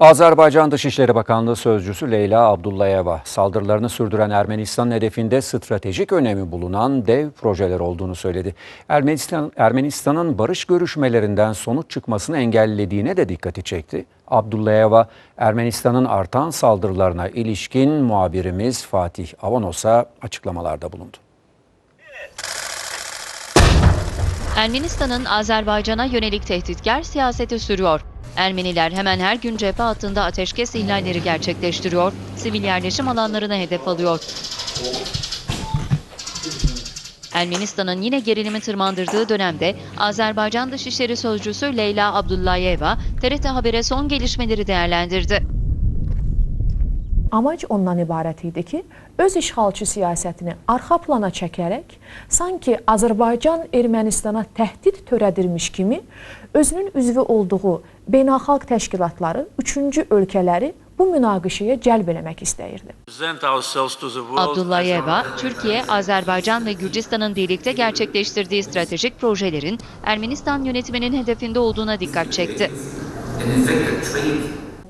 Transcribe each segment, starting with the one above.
Azerbaycan Dışişleri Bakanlığı Sözcüsü Leyla Abdullayeva, saldırılarını sürdüren Ermenistan'ın hedefinde stratejik önemi bulunan dev projeler olduğunu söyledi. Ermenistan, Ermenistan'ın barış görüşmelerinden sonuç çıkmasını engellediğine de dikkati çekti. Abdullayeva, Ermenistan'ın artan saldırılarına ilişkin muhabirimiz Fatih Avanos'a açıklamalarda bulundu. Ermenistan'ın Azerbaycan'a yönelik tehditkar siyaseti sürüyor. Ermeniler hemen her gün cephe hattında ateşkes ihlalleri gerçekleştiriyor, sivil yerleşim alanlarına hedef alıyor. Ermenistan'ın yine gerilimi tırmandırdığı dönemde Azerbaycan Dışişleri Sözcüsü Leyla Abdullayeva TRT Haber'e son gelişmeleri değerlendirdi. Amac ondan ibarət idi ki, öz işğalçı siyasətini arxa plana çəkərək, sanki Azərbaycan Ermənistana təhdid törədirmiş kimi özünün üzvü olduğu beynəlxalq təşkilatları, üçüncü ölkələri bu münaqişəyə cəlb eləmək istəyirdi. Abdullayeva, Türkiye, Azerbaycan ve Gürcistan'ın birlikte gerçekleştirdiği stratejik projelerin Ermenistan yönetiminin hedefinde olduğuna dikkat çekti.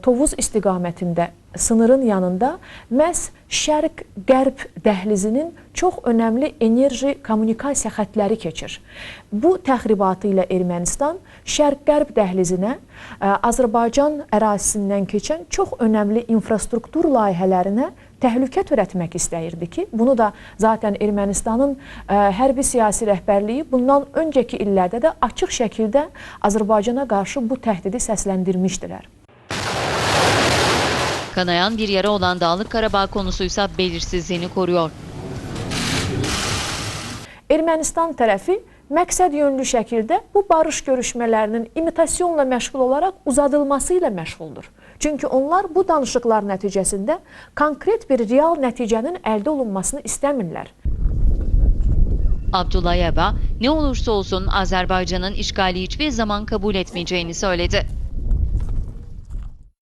Tovuz istiqamətində sınırın yanında məhz şərq-qərb dəhlizinin çox önəmli enerji kommunikasiya xəttləri keçir. Bu təxribatı ilə Ermənistan şərq-qərb dəhlizinə ə, Azərbaycan ərazisindən keçən çox önəmli infrastruktur layihələrinə təhlükə törətmək istəyirdi ki, bunu da zaten Ermənistanın ə, hərbi siyasi rəhbərliyi bundan öncəki illərdə də açıq şəkildə Azərbaycana qarşı bu təhdidi səsləndirmişdilər. Kanayan bir yara olan Dağlık Karabağ konusuysa belirsizliğini koruyor. Ermənistan tərəfi məqsəd yönlü şəkildə bu barış görüşmələrinin imitasyonla məşğul olaraq uzadılması ilə məşğuldur. Çünki onlar bu danışıqlar nəticəsində konkret bir real nəticənin əldə olunmasını istəmirlər. Abdullayeva, ne olursa olsun Azerbaycan'ın işgali hiçbir zaman kabul etmeyeceğini söyledi.